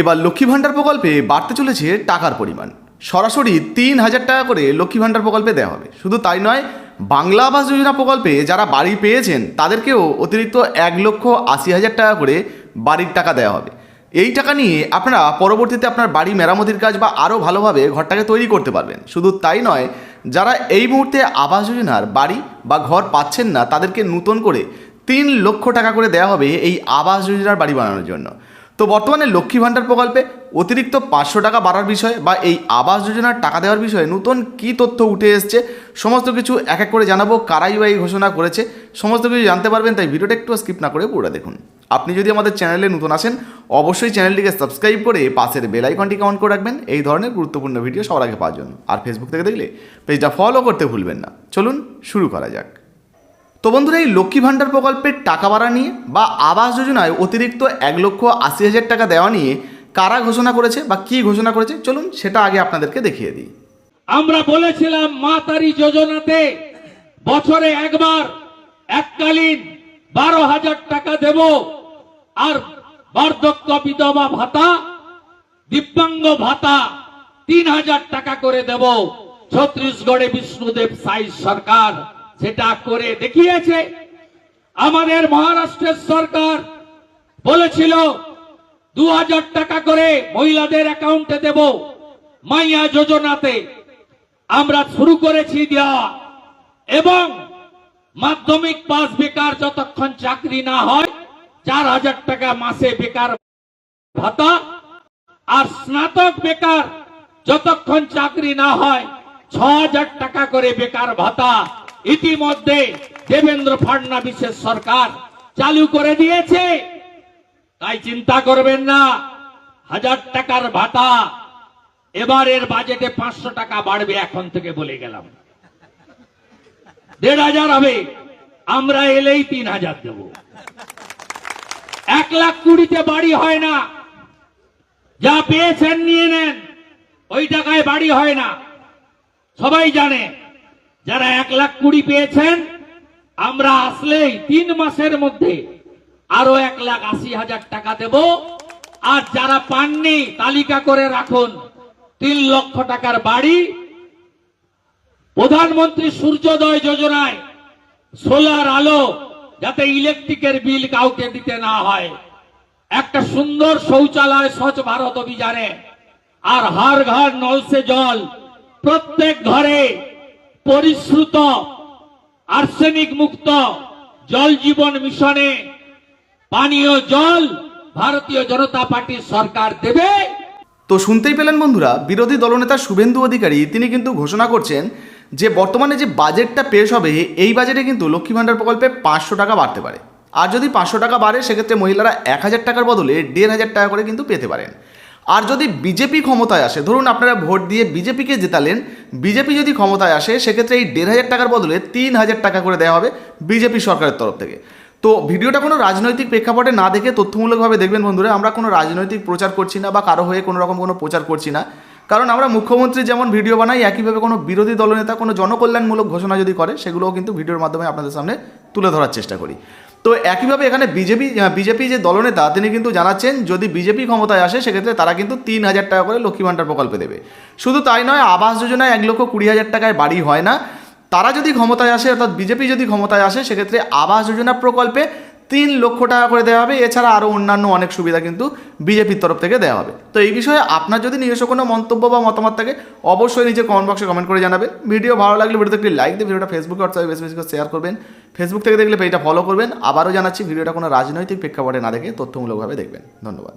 এবার লক্ষ্মী ভাণ্ডার প্রকল্পে বাড়তে চলেছে টাকার পরিমাণ। সরাসরি তিন হাজার টাকা করে লক্ষ্মী ভাণ্ডার প্রকল্পে দেওয়া হবে। শুধু তাই নয়, বাংলা আবাস যোজনা প্রকল্পে যারা বাড়ি পেয়েছেন, তাদেরকেও অতিরিক্ত এক লক্ষ আশি হাজার টাকা করে বাড়ির টাকা দেওয়া হবে। এই টাকা নিয়ে আপনারা পরবর্তীতে আপনার বাড়ি মেরামতির কাজ বা আরও ভালোভাবে ঘরটাকে তৈরি করতে পারবেন। শুধু তাই নয়, যারা এই মুহূর্তে আবাস যোজনার বাড়ি বা ঘর পাচ্ছেন না, তাদেরকে নতুন করে তিন লক্ষ টাকা করে দেওয়া হবে এই আবাস যোজনার বাড়ি বানানোর জন্য। তো বর্তমানে লক্ষ্মী ভাণ্ডার প্রকল্পে অতিরিক্ত পাঁচশো টাকা বাড়ার বিষয়ে বা এই আবাস যোজনার টাকা দেওয়ার বিষয়ে নতুন কী তথ্য উঠে এসছে, সমস্ত কিছু এক এক করে জানাব কারাই বা এই ঘোষণা করেছে, সমস্ত কিছু জানতে পারবেন, তাই ভিডিওটা একটু স্কিপ না করে পুরো দেখুন। আপনি যদি আমাদের চ্যানেলে নতুন আসেন অবশ্যই চ্যানেলটিকে সাবস্ক্রাইব করে পাশের বেল আইকনটিকে অন করে রাখবেন, এই ধরনের গুরুত্বপূর্ণ ভিডিও সবার আগে পাওয়ার জন্য। আর ফেসবুক থেকে দেখলে পেজটা ফলো করতে ভুলবেন না। চলুন শুরু করা যাক। তো বন্ধুরা, এই লক্ষ্মী ভাণ্ডার প্রকল্পের টাকা বাড়া নিয়ে বা আবাস যোজনায় অতিরিক্ত এক লক্ষ আশি হাজার টাকা দেওয়া নিয়ে কারা ঘোষণা করেছে বা কি ঘোষণা করেছে, চলুন সেটা আগে আপনাদেরকে দেখিয়ে দিই। আমরা বলেছিলাম মা তারি যোজনাতে বছরে একবার এককালীন বারো হাজার টাকা দেব। আর বার্ধক্য বিধবা ভাতা, দিব্যাঙ্গ ভাতা তিন হাজার টাকা করে দেব। ছত্রিশগড়ে বিষ্ণুদেব সাই সরকার। সেটা করে দেখিয়েছে। আমাদের মহারাষ্ট্রের সরকার বলেছিল দু হাজার টাকা করে মহিলাদের অ্যাকাউন্টে দেব মাইয়া যোজনাতে। আমরা শুরু করেছি দেওয়া এবং মাধ্যমিক পাস বেকার যতক্ষণ চাকরি না হয়, চার হাজার টাকা মাসে বেকার ভাতা। আর স্নাতক বেকার যতক্ষণ চাকরি না হয়, ছ হাজার টাকা করে বেকার ভাতা। ইতিমধ্যে দেবেন্দ্র ফাডনাবিসের সরকার চালু করে দিয়েছে। তাই চিন্তা করবেন না, হাজার টাকার ভাতা, এবারের বাজেটে পাঁচশো টাকা বাড়বে এখন থেকে বলে গেলাম। দেড় হাজার হবে, আমরা এলেই তিন হাজার দেব। এক লাখ কুড়িতে বাড়ি হয় না, যা পেয়েছেন নিয়ে নেন, ওই টাকায় বাড়ি হয় না। সবাই জানে যারা এক লাখ কুড়ি পেয়েছেন, আমরা আসলেই তিন মাসের মধ্যে আরও এক লাখ আশি হাজার টাকা দেব। আর যারা পাননি, তালিকা করে রাখুন, তিন লক্ষ টাকার বাড়ি। প্রধানমন্ত্রী সূর্যোদয় যোজনায় সোলার আলো যাতে ইলেকট্রিকের বিল কাউকে দিতে না হয়। একটা সুন্দর শৌচালয় স্বচ্ছ ভারত অভিযানে। আর হার ঘর নলসে জল প্রত্যেক ঘরে পরিশ্রুত, আর্সেনিক মুক্ত জল জীবন মিশনে পানীয় জল ভারতীয় জনতা পার্টির সরকার দেবে। তো শুনতেই পেলেন বন্ধুরা, বিরোধী দলনেতা শুভেন্দু অধিকারী, তিনি কিন্তু ঘোষণা করছেন যে বর্তমানে যে বাজেটটা পেশ হবে, এই বাজেটে কিন্তু লক্ষ্মী ভাণ্ডার প্রকল্পে পাঁচশো টাকা বাড়তে পারে। আর যদি পাঁচশো টাকা বাড়ে, সেক্ষেত্রে মহিলারা এক হাজার টাকার বদলে দেড় হাজার টাকা করে কিন্তু পেতে পারেন। আর যদি বিজেপি ক্ষমতায় আসে, ধরুন আপনারা ভোট দিয়ে বিজেপিকে জেতালেন, বিজেপি যদি ক্ষমতায় আসে, সেক্ষেত্রে এই দেড় হাজার টাকার বদলে তিন হাজার টাকা করে দেওয়া হবে বিজেপি সরকারের তরফ থেকে। তো ভিডিওটা কোনো রাজনৈতিক প্রেক্ষাপটে না দেখে তথ্যমূলকভাবে দেখবেন বন্ধুরা, আমরা কোনো রাজনৈতিক প্রচার করছি না বা কারও হয়ে কোনো রকম কোনো প্রচার করছি না। কারণ আমরা মুখ্যমন্ত্রী যেমন ভিডিও বানাই, একইভাবে কোনো বিরোধী দলনেতা, কোনো জনকল্যাণমূলক ঘোষণা যদি করে, সেগুলোও কিন্তু ভিডিওর মাধ্যমে আপনাদের সামনে তুলে ধরার চেষ্টা করি। তো একইভাবে এখানে বিজেপি বিজেপি যে দলনেতা, তিনি কিন্তু জানাচ্ছেন যদি বিজেপি ক্ষমতায় আসে, সেক্ষেত্রে তারা কিন্তু তিন হাজার টাকা করে লক্ষ্মী ভাণ্ডার প্রকল্পে দেবে। শুধু তাই নয়, আবাস যোজনায় এক লক্ষ কুড়ি হাজার টাকায় বাড়ি হয় না। তারা যদি ক্ষমতায় আসে, অর্থাৎ বিজেপি যদি ক্ষমতায় আসে, সেক্ষেত্রে আবাস যোজনা প্রকল্পে তিন লক্ষ টাকা করে দেওয়া হবে। এছাড়া আরও অন্যান্য অনেক সুবিধা কিন্তু বিজেপির তরফ থেকে দেওয়া হবে। তো এই বিষয়ে আপনার যদি নিজস্ব কোনো মন্তব্য বা মতামত থাকে, অবশ্যই নিচে কমেন্ট বক্সে কমেন্ট করে জানাবেন। ভিডিও ভালো লাগলে ভিডিওতে একটি লাইক দিয়ে ভিডিওটা ফেসবুকে হোয়াটসঅ্যাপে বেশি বেশি করে শেয়ার করবেন। ফেসবুক থেকে দেখলে পেজটা ফলো করবেন। আবারও জানাচ্ছি, ভিডিওটা কোনো রাজনৈতিক প্রেক্ষাপটে না দেখে তথ্যমূলকভাবে দেখবেন। ধন্যবাদ।